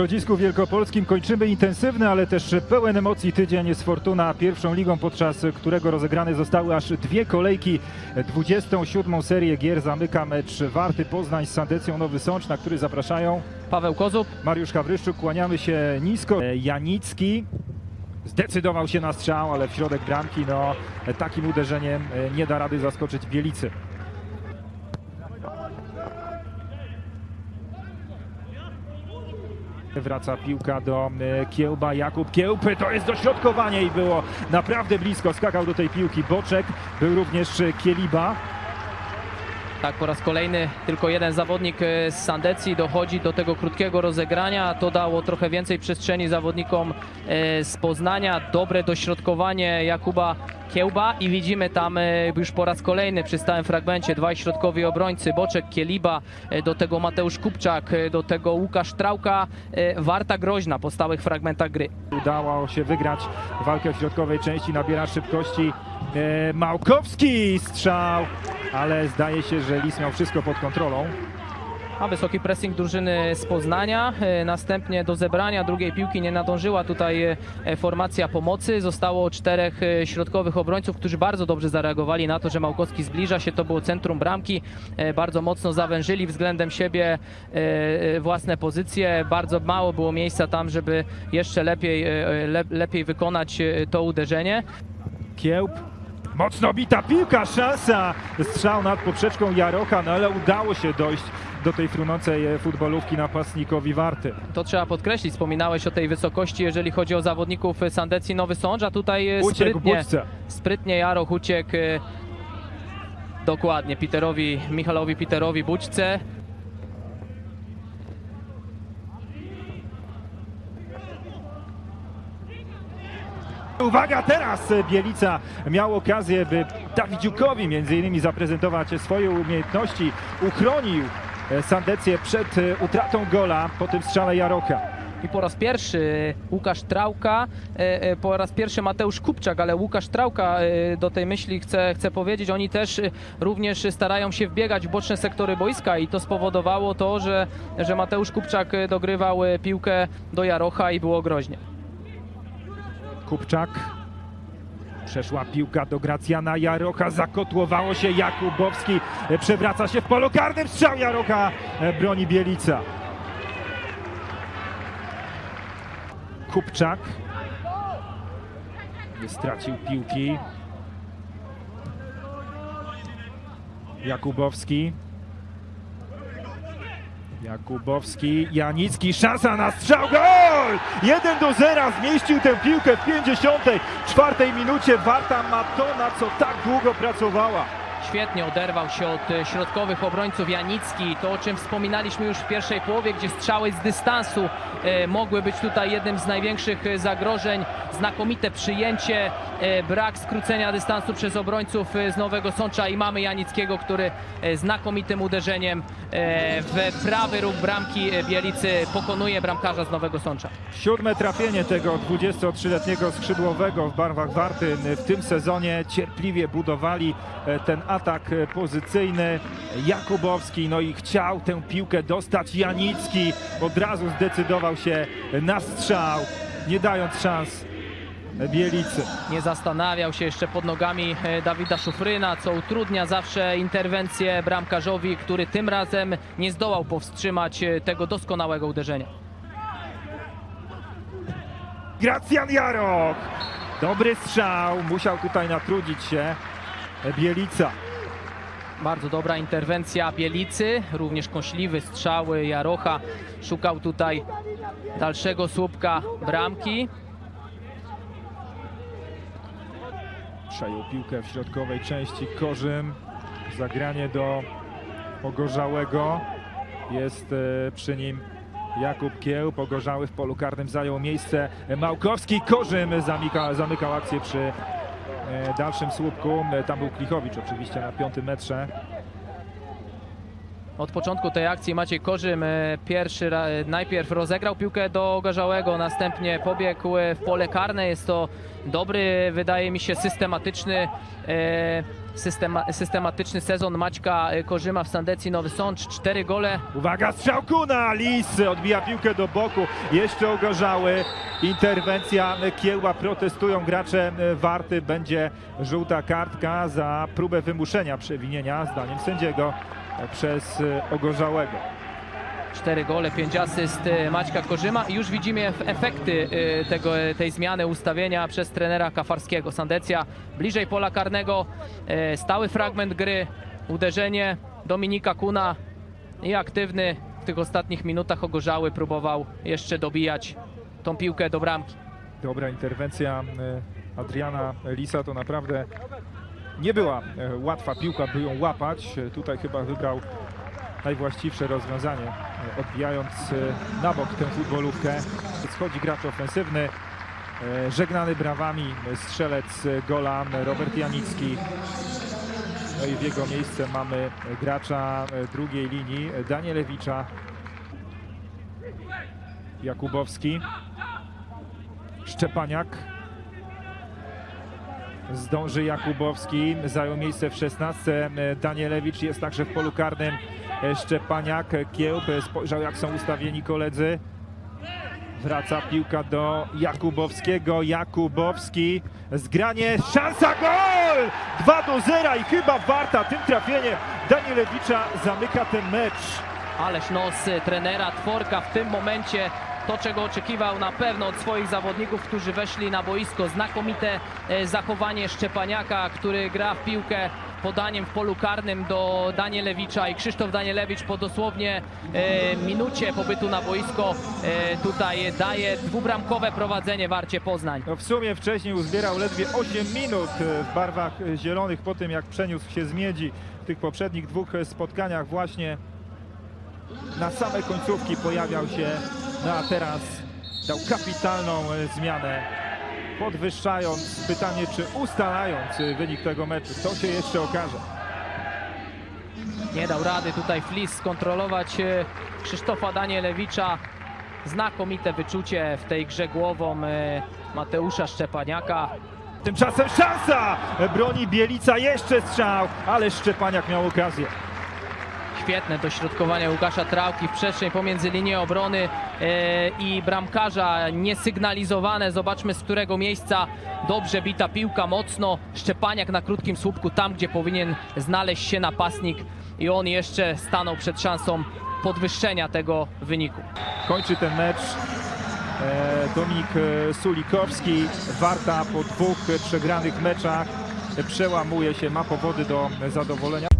Grodzisku Wielkopolskim kończymy intensywny, ale też pełen emocji tydzień z Fortuna pierwszą ligą, podczas którego rozegrane zostały aż dwie kolejki. 27. serię gier zamyka mecz Warty Poznań z Sandecją Nowy Sącz, na który zapraszają Paweł Kozub. Mariusz Hawryszczuk. Kłaniamy się nisko. E, Janicki zdecydował się na strzał, ale w środek bramki no, takim uderzeniem e, nie da rady zaskoczyć Bielicy. Wraca piłka do e, Kiełba, Jakub Kiełby, to jest dośrodkowanie i było naprawdę blisko, skakał do tej piłki Boczek, był również e, Kieliba. Tak, po raz kolejny tylko jeden zawodnik e, z Sandecji dochodzi do tego krótkiego rozegrania. To dało trochę więcej przestrzeni zawodnikom e, z Poznania. Dobre dośrodkowanie Jakuba Kiełba i widzimy tam e, już po raz kolejny przy stałym fragmencie dwaj środkowi obrońcy, Boczek, Kieliba, do tego Mateusz Kupczak, do tego Łukasz Trałka, e, Warta Groźna po stałych fragmentach gry. Udało się wygrać walkę w środkowej części, nabiera szybkości Małkowski, strzał, ale zdaje się, że Lis miał wszystko pod kontrolą. A wysoki pressing drużyny z Poznania. E, Następnie do zebrania drugiej piłki nie nadążyła tutaj e, formacja pomocy. Zostało czterech e, środkowych obrońców, którzy bardzo dobrze zareagowali na to, że Małkowski zbliża się. To było centrum bramki. E, Bardzo mocno zawężyli względem siebie e, e, własne pozycje. Bardzo mało było miejsca tam, żeby jeszcze lepiej, e, e, le, lepiej wykonać e, to uderzenie. Kiełb, mocno bita piłka, szansa, strzał nad poprzeczką Jarocha, no ale udało się dojść do tej frunącej e, futbolówki napastnikowi Warty. To trzeba podkreślić. Wspominałeś o tej wysokości, jeżeli chodzi o zawodników Sandecji Nowy Sącz, a tutaj e, Uciekł sprytnie, sprytnie Jaroch uciekł e, dokładnie Peterowi, Michalowi Peterowi Budźce. Uwaga, teraz Bielica miał okazję, by Dawidziukowi między innymi zaprezentować swoje umiejętności. Uchronił e, Sandecję przed e, utratą gola po tym strzale Jarocha. I po raz pierwszy Łukasz e, e, po raz pierwszy Mateusz Kupczak, ale Łukasz Trałka e, do tej myśli chcę, chcę powiedzieć, oni też również starają się wbiegać w boczne sektory boiska i to spowodowało to, że, że Mateusz Kupczak dogrywał piłkę do Jarocha i było groźnie. Kupczak. Przeszła piłka do Gracjana Jarocha, zakotłowało się Jakubowski, przewraca się w polu karnym, strzał Jarocha, e, broni Bielica. Kupczak. Stracił piłki. Jakubowski. Jakubowski, Janicki, szansa na strzał, gol! 1 do 0, zmieścił tę piłkę w 54 minucie. Warta ma to, na co tak długo pracowała. Świetnie oderwał się od e, środkowych obrońców Janicki. To, o czym wspominaliśmy już w pierwszej połowie, gdzie strzały z dystansu e, mogły być tutaj jednym z największych e, zagrożeń. Znakomite przyjęcie, brak skrócenia dystansu przez obrońców z Nowego Sącza i mamy Janickiego, który znakomitym uderzeniem w prawy róg bramki Bielicy pokonuje bramkarza z Nowego Sącza. Siódme trafienie tego 23-letniego skrzydłowego w barwach Warty w tym sezonie. Cierpliwie budowali ten atak e, pozycyjny. Jakubowski, no i chciał tę piłkę dostać. Janicki od razu zdecydował się na strzał, nie dając szans Bielicy. nie zastanawiał się jeszcze pod nogami e, Dawida Szufryna, co utrudnia zawsze interwencję bramkarzowi, który tym razem nie zdołał powstrzymać e, tego doskonałego uderzenia. Gracjan Jarok! Dobry strzał, musiał tutaj natrudzić się Bielica. Bardzo dobra interwencja Bielicy, również kąśliwy strzał Jarocha. Szukał tutaj dalszego słupka bramki. Przejął piłkę w środkowej części Korzym. Zagranie do Ogorzałego. Jest e, przy nim Jakub Kieł. Pogorzały w polu karnym zajął miejsce Małkowski. Korzym zamyka, zamykał akcję przy dalszym słupku. E, Tam był Klichowicz oczywiście na piątym metrze. Od początku tej akcji Maciej Korzym e, pierwszy, e, najpierw rozegrał piłkę do Gorzałego, następnie pobiegł e, w pole karne. Jest to dobry, wydaje mi się, systematyczny, systema, systematyczny sezon Maćka Korzyma w Sandecji Nowy Sącz. Cztery gole Uwaga, strzał Kuna, Lis odbija piłkę do boku, jeszcze ogorzały. Interwencja Kiełba, protestują gracze Warty, będzie żółta kartka za próbę wymuszenia przewinienia, zdaniem sędziego, przez ogorzałego. Cztery gole, pięć asyst e, Maćka Korzyma i już widzimy ef- efekty e, tego, tej zmiany ustawienia przez trenera Kafarskiego. Sandecja bliżej pola karnego, stały fragment gry, uderzenie Dominika Kuna i aktywny w tych ostatnich minutach ogorzały, próbował jeszcze dobijać tą piłkę do bramki. Dobra interwencja Adriana Lisa to naprawdę nie była e, łatwa piłka, by ją łapać. E, Tutaj chyba wybrał najwłaściwsze rozwiązanie, e, odbijając na bok tę futbolówkę. Schodzi gracz ofensywny, żegnany brawami strzelec gola Robert Janicki. No i w jego miejsce mamy gracza drugiej linii Danielewicza. Jakubowski. Szczepaniak. Zdąży Jakubowski, zajął miejsce w 16. Danielewicz jest także w polu karnym. Szczepaniak, Kiełb spojrzał jak są ustawieni koledzy. Wraca piłka do Jakubowskiego. Jakubowski, zgranie, szansa, gol! 2 do 0 i chyba Warta tym trafieniem Danielewicza zamyka ten mecz. Ależ nos trenera Tworka w tym momencie to, czego oczekiwał na pewno od swoich zawodników, którzy weszli na boisko. Znakomite e, zachowanie Szczepaniaka, który gra w piłkę podaniem w polu karnym do Danielewicza i Krzysztof Danielewicz po dosłownie e, minucie pobytu na boisko e, tutaj daje dwubramkowe prowadzenie Warcie Poznań. No w sumie wcześniej uzbierał ledwie 8 minut e, w barwach e, zielonych po tym jak przeniósł się z Miedzi w tych poprzednich dwóch spotkaniach właśnie na same końcówki pojawiał się, no a teraz dał kapitalną e, zmianę podwyższając pytanie czy ustalając e, wynik tego meczu. To się jeszcze okaże. Nie dał rady tutaj Flis skontrolować e, Krzysztofa Danielewicza. Znakomite wyczucie w tej grze głową Mateusza Szczepaniaka. Tymczasem szansa! Broni Bielica, jeszcze strzał, ale Szczepaniak miał okazję. Świetne dośrodkowanie Łukasza Trałki w przestrzeń pomiędzy linią obrony e, i bramkarza. Niesygnalizowane. Zobaczmy z którego miejsca dobrze bita piłka mocno. Szczepaniak na krótkim słupku, tam gdzie powinien znaleźć się napastnik. I on jeszcze stanął przed szansą podwyższenia tego wyniku. Kończy ten mecz e, Dominik e, Sulikowski. Warta po dwóch przegranych meczach przełamuje się, ma powody do zadowolenia.